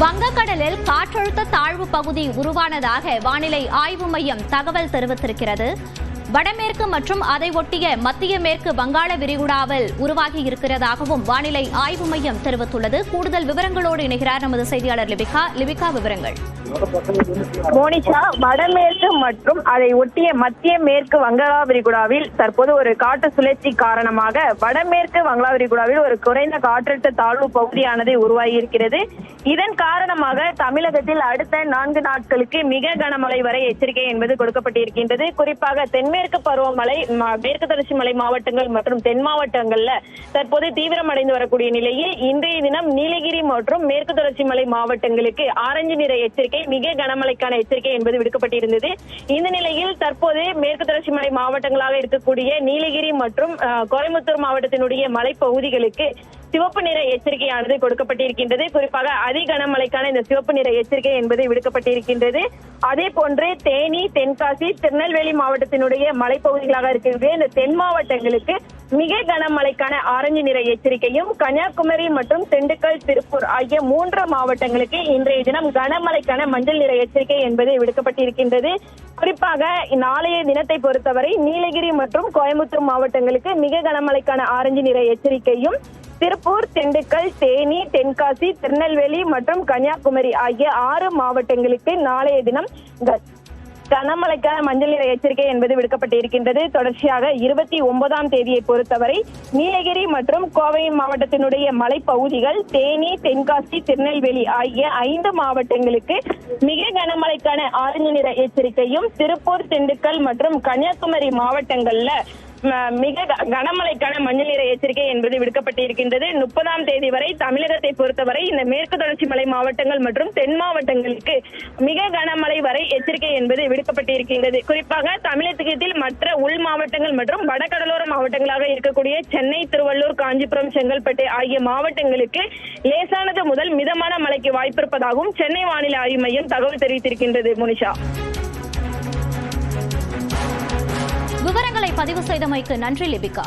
வங்கக்கடலில் காற்றழுத்த தாழ்வு பகுதி உருவானதாக வானிலை ஆய்வு மையம் தகவல் தெரிவித்திருக்கிறது. வடமேற்கு மற்றும் அதை ஒட்டிய மத்திய மேற்கு வங்காள விரிகுடாவில் உருவாகி இருக்கிறதாகவும் வானிலை ஆய்வு மையம் தெரிவித்துள்ளது. கூடுதல் விவரங்களோடு இணைகிறார் நமது செய்தியாளர் லிபிகா. லிபிகா விவரங்கள். மோனிஷா வடமேற்கு மற்றும் அதை ஒட்டிய மத்திய மேற்கு வங்காள விரிகுடாவில் தற்போது ஒரு காற்று சுழற்சி காரணமாக வடமேற்கு வங்களா விரிகுடாவில் ஒரு குறைந்த காற்றழுத்த தாழ்வு பகுதியானது உருவாகி இருக்கிறது இதன் காரணமாக தமிழகத்தில் அடுத்த நான்கு நாட்களுக்கு மிக கனமழை வரை எச்சரிக்கை என்பது கொடுக்கப்பட்டிருக்கின்றது. குறிப்பாக தென்மேற்கு பருவமழை மேற்கு தொடர்ச்சி மலை மாவட்டங்கள் மற்றும் தென் மாவட்டங்கள்ல தற்போது தீவிரமடைந்து வரக்கூடிய நிலையில் இன்றைய தினம் நீலகிரி மற்றும் மேற்கு தொடர்ச்சி மலை மாவட்டங்களுக்கு ஆரஞ்சு நிற எச்சரிக்கை மிக கனமழைக்கான எச்சரிக்கை என்பது விடுக்கப்பட்டிருந்தது. இந்த நிலையில் தற்போது மேற்கு தொடர்ச்சி மலை மாவட்டங்களாக இருக்கக்கூடிய நீலகிரி மற்றும் கோயம்புத்தூர் மாவட்டத்தினுடைய மலைப்பகுதிகளுக்கு சிவப்பு நிற எச்சரிக்கையானது கொடுக்கப்பட்டிருக்கின்றது. குறிப்பாக அதி கனமழைக்கான இந்த சிவப்பு நிற எச்சரிக்கை என்பது விடுக்கப்பட்டிருக்கின்றது. அதே போன்று தேனி தென்காசி திருநெல்வேலி மாவட்டத்தினுடைய மலைப்பகுதிகளாக இருக்கக்கூடிய இந்த தென் மாவட்டங்களுக்கு மிக கனமழைக்கான ஆரஞ்சு நிற எச்சரிக்கையும் கன்னியாகுமரி மற்றும் திண்டுக்கல் திருப்பூர் ஆகிய மூன்று மாவட்டங்களுக்கு இன்றைய தினம் கனமழைக்கான மஞ்சள் நிற எச்சரிக்கை என்பது விடுக்கப்பட்டிருக்கின்றது. குறிப்பாக நாளைய தினத்தை பொறுத்தவரை நீலகிரி மற்றும் கோயம்புத்தூர் மாவட்டங்களுக்கு மிக கனமழைக்கான ஆரஞ்சு நிற எச்சரிக்கையும் திருப்பூர் திண்டுக்கல் தேனி தென்காசி திருநெல்வேலி மற்றும் கன்னியாகுமரி ஆகிய ஆறு மாவட்டங்களுக்கு நாளைய தினம் கனமழைக்கான மஞ்சள் நிற எச்சரிக்கை என்பது விடுக்கப்பட்டிருக்கின்றது. தொடர்ச்சியாக இருபத்தி ஒன்பதாம் தேதியை பொறுத்தவரை நீலகிரி மற்றும் கோவை மாவட்டத்தினுடைய மலைப்பகுதிகள் தேனி தென்காசி திருநெல்வேலி ஆகிய ஐந்து மாவட்டங்களுக்கு மிக கனமழைக்கான ஆரஞ்சு நிற எச்சரிக்கையும் திருப்பூர் திண்டுக்கல் மற்றும் கன்னியாகுமரி மாவட்டங்கள்ல மிக கனமழைக்கான மஞ்சள் நிற எச்சரிக்கை என்பது விடுக்கப்பட்டிருக்கின்றது. முப்பதாம் தேதி வரை தமிழகத்தை பொறுத்தவரை இந்த மேற்கு தொடர்ச்சி மலை மாவட்டங்கள் மற்றும் தென் மாவட்டங்களுக்கு மிக கனமழை வரை எச்சரிக்கை என்பது விடுக்கப்பட்டிருக்கின்றது. குறிப்பாக தமிழகத்தில் மற்ற உள் மாவட்டங்கள் மற்றும் வடகடலோர மாவட்டங்களாக இருக்கக்கூடிய சென்னை திருவள்ளூர் காஞ்சிபுரம் செங்கல்பட்டு ஆகிய மாவட்டங்களுக்கு லேசானது முதல் மிதமான மழைக்கு வாய்ப்பிருப்பதாகவும் சென்னை வானிலை ஆய்வு மையம் தகவல் தெரிவித்திருக்கின்றது முனிஷா. பதிவு செய்தமைக்கு நன்றி லிபிகா.